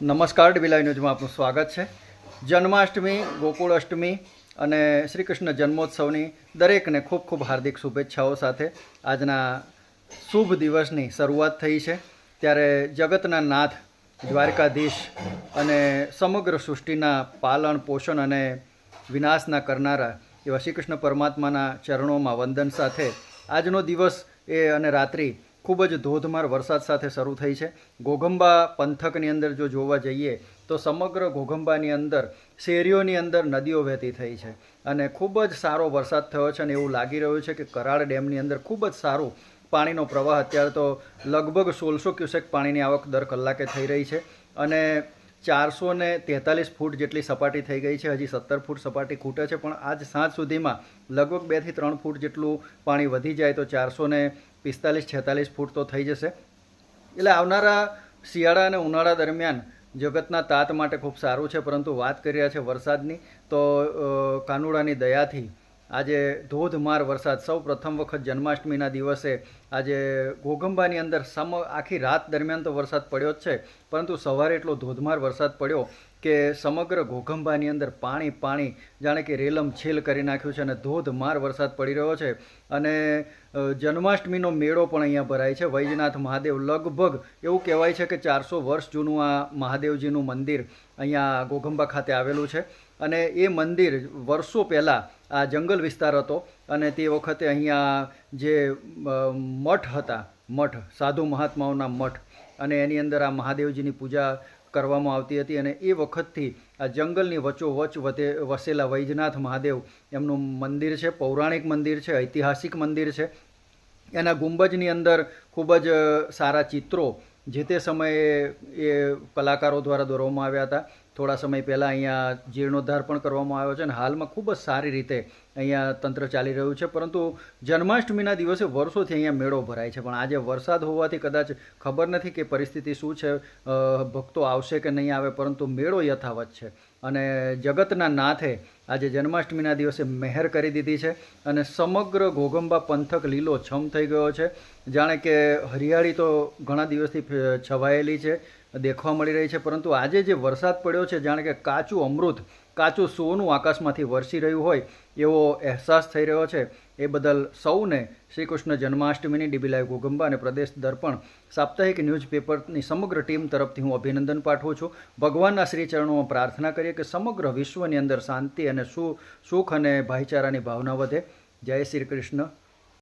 નમસ્કાર ડીબીલાઈ ન્યૂઝમાં આપનું સ્વાગત છે. જન્માષ્ટમી ગોકુળ અષ્ટમી અને શ્રી કૃષ્ણ જન્મોત્સવની દરેકને ખૂબ ખૂબ હાર્દિક શુભેચ્છાઓ સાથે આજના શુભ દિવસની શરૂઆત થઈ છે. ત્યારે જગતના નાથ, દ્વારકાધીશ અને સમગ્ર સૃષ્ટિના પાલન, પોષણ અને વિનાશના કરનારા એવા શ્રી કૃષ્ણ પરમાત્માના ચરણોમાં વંદન સાથે આજનો દિવસ એ અને રાત્રિ ખૂબ જ ધોધમાર વરસાદ સાથે શરૂ થઈ છે. ઘોઘંબા પંથકની અંદર જો જોવા જઈએ, તો સમગ્ર ઘોઘંબાની અંદર, શેરીઓની અંદર નદીઓ વહેતી થઈ છે અને ખૂબ જ સારો વરસાદ થયો છે અને એવું લાગી રહ્યું છે કે કરાડ ડેમની અંદર ખૂબ જ સારું પાણીનો પ્રવાહ અત્યારે તો લગભગ સોળસો ક્યુસેક પાણીની આવક દર કલાકે થઈ રહી છે અને ચારસો ને તેતાલીસ ફૂટ જેટલી સપાટી થઈ ગઈ છે. હજી સત્તર ફૂટ સપાટી ખૂટે છે, પણ આજ સાંજ સુધીમાં લગભગ બેથી ત્રણ ફૂટ જેટલું પાણી વધી જાય તો ચારસો ને પિસ્તાલીસ છેતાલીસ ફૂટ તો થઈ જશે. એટલે આવનારા શિયાળા અને ઉનાળા દરમિયાન જગતના તાત માટે ખૂબ સારું છે, પરંતુ વાત કરી રહ્યા છે વરસાદની, તો કાનુડાની દયાથી આજે ધોધમાર વરસાદ. સૌ પ્રથમ વખત જન્માષ્ટમીના દિવસે આજે ઘોઘંબાની અંદર સમ, આખી રાત દરમિયાન તો વરસાદ પડ્યો જ છે, પરંતુ સવારે એટલો ધોધમાર વરસાદ પડ્યો કે સમગ્ર ઘોઘંબાની અંદર પાણી પાણી, જાણે કે રેલમ છેલ કરી નાખ્યું છે અને ધોધમાર વરસાદ પડી રહ્યો છે. અને જન્માષ્ટમીનો મેળો પણ અહીંયા ભરાય છે. વૈજનાથ મહાદેવ લગભગ એવું કહેવાય છે કે ચારસો વર્ષ જૂનું આ મહાદેવજીનું મંદિર અહીંયા ઘોઘંબા ખાતે આવેલું છે. અને એ મંદિર વર્ષો પહેલાં આ જંગલ વિસ્તાર હતો અને તે વખતે અહીંયા જે મઠ હતા, મઠ, સાધુ મહાત્માઓના મઠ અને એની અંદર આ મહાદેવજીની પૂજા કરવામાં આવતી હતી અને એ વખતથી આ જંગલની વચોવચ વધે, વસેલા વૈજનાથ મહાદેવ એમનું મંદિર છે, પૌરાણિક મંદિર છે, ઐતિહાસિક મંદિર છે. એના ગુંબજની અંદર ખૂબ જ સારા ચિત્રો જે તે સમયે એ કલાકારો દ્વારા દોરવામાં આવ્યા હતા. થોડા સમય પહેલાં અહીંયા જીર્ણોદ્ધાર પણ કરવામાં આવ્યો છે અને હાલમાં ખૂબ જ સારી રીતે અહીંયા તંત્ર ચાલી રહ્યું છે. પરંતુ જન્માષ્ટમીના દિવસે વર્ષોથી અહીંયા મેળો ભરાય છે. પણ આજે વરસાદ હોવાથી કદાચ ખબર નથી કે પરિસ્થિતિ શું છે. ભક્તો આવશે કે નહીં આવે, પરંતુ મેળો યથાવત છે. અને જગતના નાથે આજે જન્માષ્ટમીના દિવસે મહેર કરી દીધી છે અને સમગ્ર ઘોઘંબા પંથક લીલો છમ થઈ ગયો છે. જાણે કે હરિયાળી તો ઘણા દિવસથી છવાયેલી છે, દેખવા મળી રહી છે, પરંતુ આજે જે વરસાદ પડ્યો છે, જાણે કે કાચું અમૃત કાચું સોનું આકાશમાંથી વરસી રહ્યું હોય એવો અહેસાસ થઈ રહ્યો છે. એ બદલ સૌને શ્રી કૃષ્ણ જન્માષ્ટમીની ડીબીલાઈ ગોગંબા અને પ્રદેશ દર્પણ સાપ્તાહિક ન્યૂઝપેપરની સમગ્ર ટીમ તરફથી હું અભિનંદન પાઠવું છું. ભગવાનના શ્રી ચરણોમાં પ્રાર્થના કરીએ કે સમગ્ર વિશ્વની અંદર શાંતિ અને સુ, સુખ અને ભાઈચારાની ભાવના વધે. જય શ્રી કૃષ્ણ.